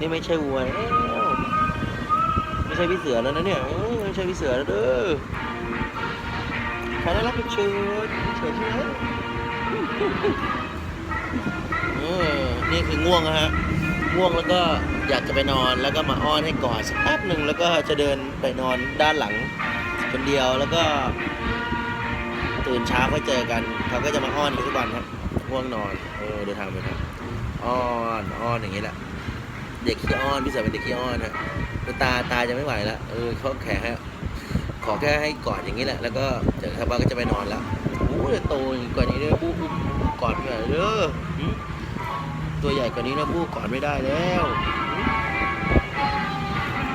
นี่ไม่ใช่วัวแล้วไม่ใช่พี่เสือแล้วนะเนี่ยไม่ใช่พี่เสือแล้วเด้อใครน่ารักเป็นเชิญเชิญใช่ไหมเออนี่คือง่วงนะฮะง่วงแล้วก็อยากจะไปนอนแล้วก็มาอ้อนให้กอดสักแป๊บหนึ่งแล้วก็จะเดินไปนอนด้านหลังคนเดียวแล้วก็ตื่นเช้าก็เจอกันเขาก็จะมาอ้อนทุกวันครับง่วงนอนเออเดินทางไปครับอ้อนอ้อนอย่างนี้แหละ เด็กขี้อ้อนพี่เสือเป็นเด็กขี้อ้อนฮะแต่ตาตาจะไม่ไหวแล้วเออเขาแค่ให้ขอแค่ให้กอดอย่างนี้แหละ แล้วก็เจอครับว่าก็จะไปนอนแล้วโอ้ยโตกว่านี้เด้อบู๊บู๊กอดไม่ได้เด้อตัวใหญ่กว่านี้นะบู๊กอดไม่ได้แล้ว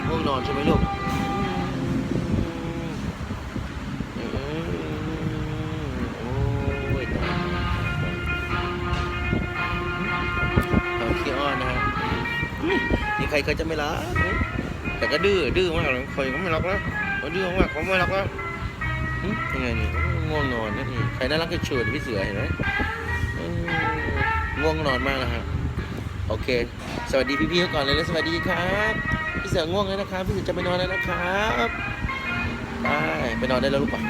หึง่วงนอนใช่ไหมลูก นี่ใครเคยจะไม่รักแต่ก็ดื้อดื้อมากเลยใครก็ไม่รักนะเขาดื้อมากเขาไม่รักนะยังไงนี่ง่วงนอนนะี่ใครน่ารักก็เชิญพี่เสือเห็นไหมง่วงนอนมากนะฮะโอเค สวัสดีพี่ๆก่อนเลยนะสวัสดีครับพี่เสือง่วงแล้วนะครับพี่เสือจะไปนอนแล้วนะครับไปไปนอนได้แล้วลูกป่ะ